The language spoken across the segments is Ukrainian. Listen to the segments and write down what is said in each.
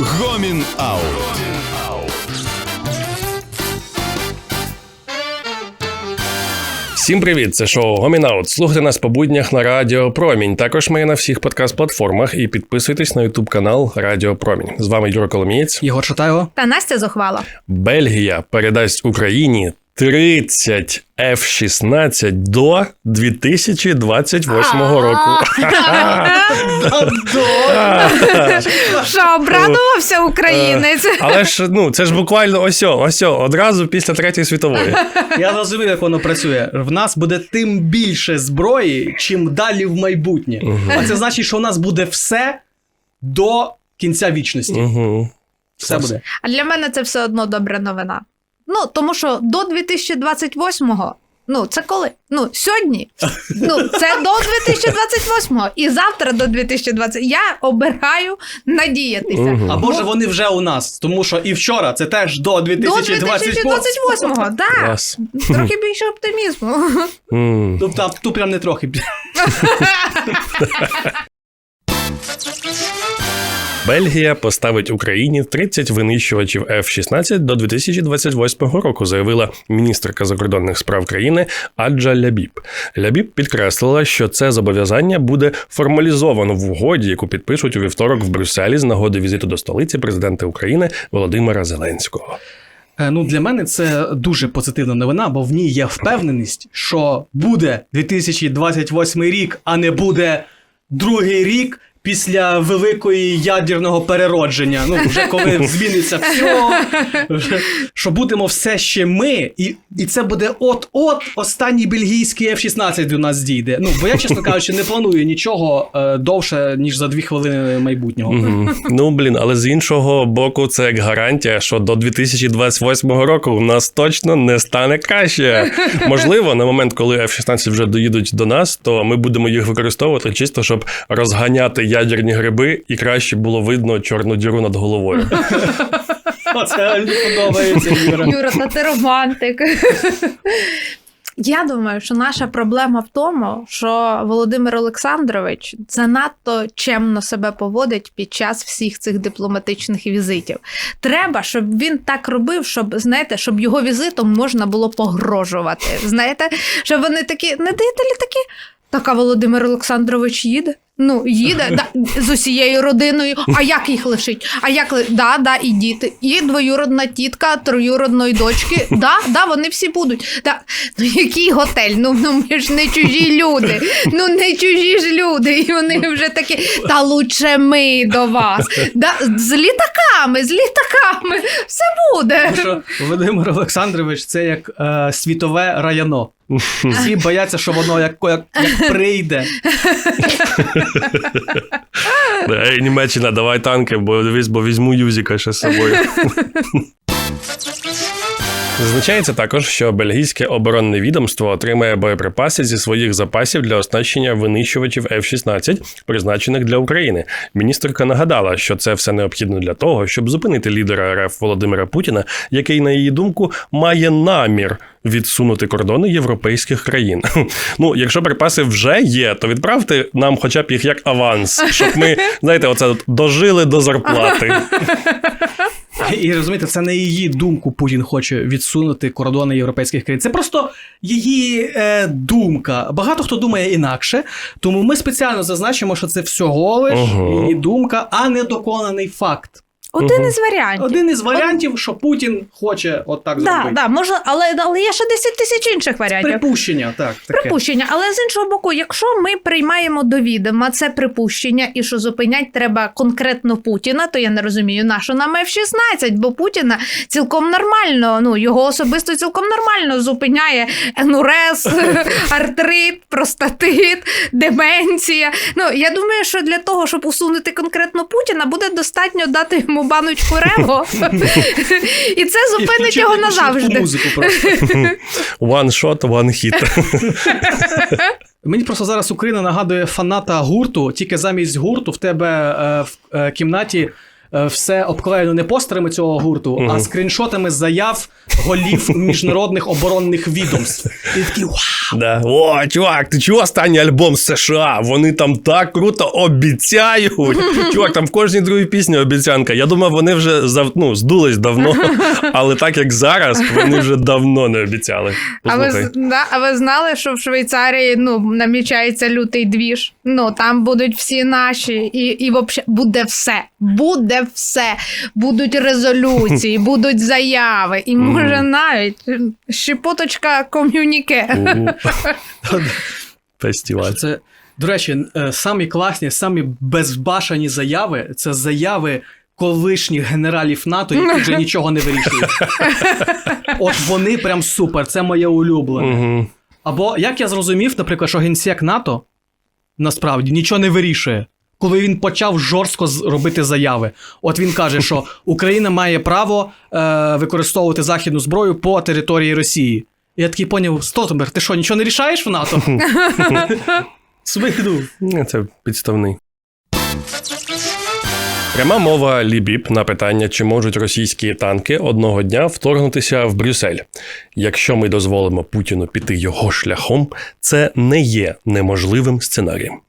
Гомін Аут. Всім привіт! Це шоу Гомінаут. Слухайте нас по буднях на Радіо Промінь. Також ми на всіх подкаст-платформах і підписуйтесь на Ютуб канал Радіо Промінь. З вами Юра Коломієць. Єгор Шатайло. Та Настя зухвала. Бельгія передасть Україні 30 F-16 до 2028 року. Що обрадувався українець? Але ж ну це ж буквально ось о, ось одразу після третьої світової. Я зрозумів, як воно працює. В нас буде тим більше зброї, чим далі в майбутнє. А це значить, що у нас буде все до кінця вічності. Все буде. А для мене це все одно добра новина. Ну, тому що до 2028-го, ну, це коли? Ну, сьогодні. Ну, це до 2028-го. І завтра до 2020. Я обираю надіятися. Або ж вони вже у нас, тому що і вчора це теж до До 2028. 2028-го, так. Клас. Трохи більше оптимізму. Тобто тут прям не трохи. Бельгія поставить Україні 30 винищувачів F-16 до 2028 року, заявила міністерка закордонних справ країни Аджа Лябіб. Лябіб підкреслила, що це зобов'язання буде формалізовано в угоді, яку підпишуть у вівторок в Брюсселі з нагоди візиту до столиці президента України Володимира Зеленського. Е, Ну, для мене це дуже позитивна новина, бо в ній є впевненість, що буде 2028 рік, а не буде другий рік після великої ядерного переродження. Ну, вже коли зміниться все, що будемо все ще ми, і, і це буде от-от останній бельгійський F-16 до нас дійде. Ну, бо я, чесно кажучи, не планую нічого е, довше, ніж за дві хвилини майбутнього. Мгм. Ну блін, але з іншого боку, це як гарантія, що до 2028 року у нас точно не стане краще. Можливо, на момент, коли F-16 вже доїдуть до нас, то ми будемо їх використовувати чисто, щоб розганяти ядерні гриби, і краще було видно чорну діру над головою. Оце мені подобається, Юра. Юра, та ти романтик. Я думаю, що наша проблема в тому, що Володимир Олександрович занадто чемно себе поводить під час всіх цих дипломатичних візитів. Треба, щоб він так робив, щоб знаєте, щоб його візитом можна було погрожувати. Знаєте, щоб вони такі, не літаки? Так, а Володимир Олександрович їде. Ну, їде да, з усією родиною. А як їх лишить? А як ли- да, да, і діти, і двоюродна тітка троюродної дочки. Да, да, вони всі будуть. Да. Ну який готель? Ну, ну ми ж не чужі люди. Ну не чужі ж люди. І вони вже такі, та лучше ми до вас. Да, з літаками, з літаками. Все буде. Тому що Володимир Олександрович це як е, світове раяно. Всі бояться, що воно як, як, як прийде. Ей, Німеччина, давай танки, бо візьму Юзіка ще з собою. Зазначається також, що бельгійське оборонне відомство отримає боєприпаси зі своїх запасів для оснащення винищувачів F-16, призначених для України. Міністерка нагадала, що це все необхідно для того, щоб зупинити лідера РФ Володимира Путіна, який, на її думку, має намір відсунути кордони європейських країн. Ну, якщо припаси вже є, то відправте нам хоча б їх як аванс, щоб ми, знаєте, оце дожили до зарплати. І розумієте, це не її думку Путін хоче відсунути кордони європейських країн. Це просто її е, думка. Багато хто думає інакше, тому ми спеціально зазначимо, що це всього лиш Ага. її думка, а не доконаний факт. Один із варіантів. Один із варіантів, що Путін хоче отак Да, зробити. да, може, але, але є ще 10 тисяч інших варіантів. Припущення, так. Таке. Припущення, але з іншого боку, якщо ми приймаємо до відома це припущення, і що зупинять треба конкретно Путіна, то я не розумію, на що нам F-16, бо Путіна цілком нормально, ну його особисто цілком нормально зупиняє енурез, артрит, простатит, деменція. Ну я думаю, що для того, щоб усунути конкретно Путіна, буде достатньо дати йому баночку рево, і це зупинить його назавжди. One shot, one hit. Мені просто зараз Україна нагадує фаната гурту, тільки замість гурту в тебе е, в е, кімнаті все обклеєно не постерами цього гурту, а скріншотами заяв голів міжнародних оборонних відомств. І такий вау! Да. О, чувак, ти чув останній альбом з США? Вони там так круто обіцяють. Чувак, там в кожній другій пісні обіцянка. Я думав, вони вже зав... ну, здулись давно, але так як зараз, вони вже давно не обіцяли. А ви, да, а ви знали, що в Швейцарії ну, намічається лютий двіж? Ну там будуть всі наші, і, і вообще буде все. Буде все. Будуть резолюції, будуть заяви, і може навіть щепоточка ком'юніке. Фестиваль. Це, до речі, е, самі класні, самі безбашані заяви це заяви колишніх генералів НАТО, які вже нічого не вирішують. От вони прям супер, це моє улюблене. Угу. Або як я зрозумів, наприклад, що генсек НАТО насправді нічого не вирішує. Коли він почав жорстко робити заяви, от він каже, що Україна має право е, використовувати західну зброю по території Росії. І я такий поняв: Столтенберг, ти що, нічого не рішаєш в НАТО? Свиду. Це підставний. Пряма мова Лібіб на питання, чи можуть російські танки одного дня вторгнутися в Брюссель. Якщо ми дозволимо Путіну піти його шляхом, це не є неможливим сценарієм.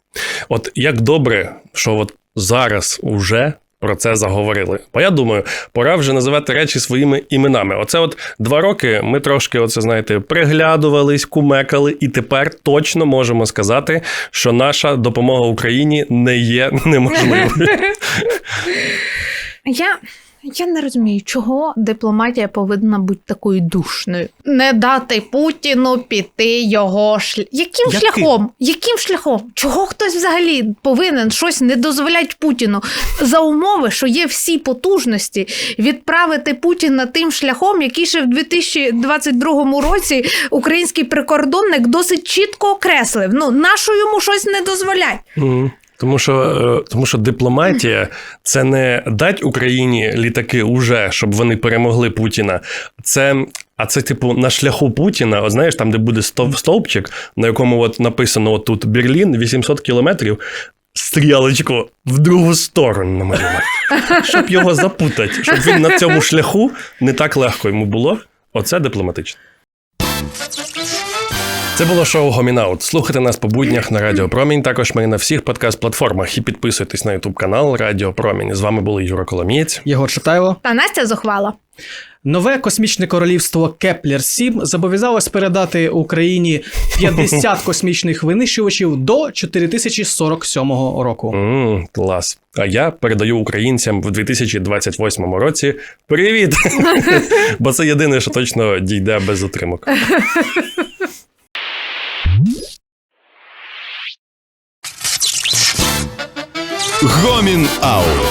От як добре, що от зараз уже про це заговорили. Бо я думаю, пора вже називати речі своїми іменами. Оце от два роки ми трошки, оце знаєте, приглядувались, кумекали, і тепер точно можемо сказати, що наша допомога Україні не є неможливою. Я, я не розумію, чого дипломатія повинна бути такою душною. Не дати Путіну піти його шлях. Яким Яким? шляхом? Яким шляхом? Чого хтось взагалі повинен щось не дозволяти Путіну за умови, що є всі потужності відправити Путіна тим шляхом, який ще в 2022 році український прикордонник досить чітко окреслив. Ну, нащо йому щось не дозволять? Мгм. Тому що, е, тому що дипломатія це не дать Україні літаки уже, щоб вони перемогли Путіна. Це, а це, типу, на шляху Путіна, от знаєш, там, де буде стовпчик, на якому от написано от тут Берлін, 800 кілометрів. Стрілочку в другу сторону намалювати, щоб його запутати, щоб він на цьому шляху не так легко йому було. Оце дипломатично. Це було шоу Гомінаут. Слухайте нас по буднях на Радіо Промінь. Також ми на всіх подкаст-платформах і підписуйтесь на Ютуб канал Радіо Промінь. З вами були Юра Коломієць. Єгор Шатайло. Та Настя зухвала. Нове космічне королівство Кеплер 7 зобов'язалось передати Україні 50 космічних винищувачів до 4047 року. м клас. А я передаю українцям в 2028 році привіт! Бо це єдине, що точно дійде без затримок. Гомін Аут.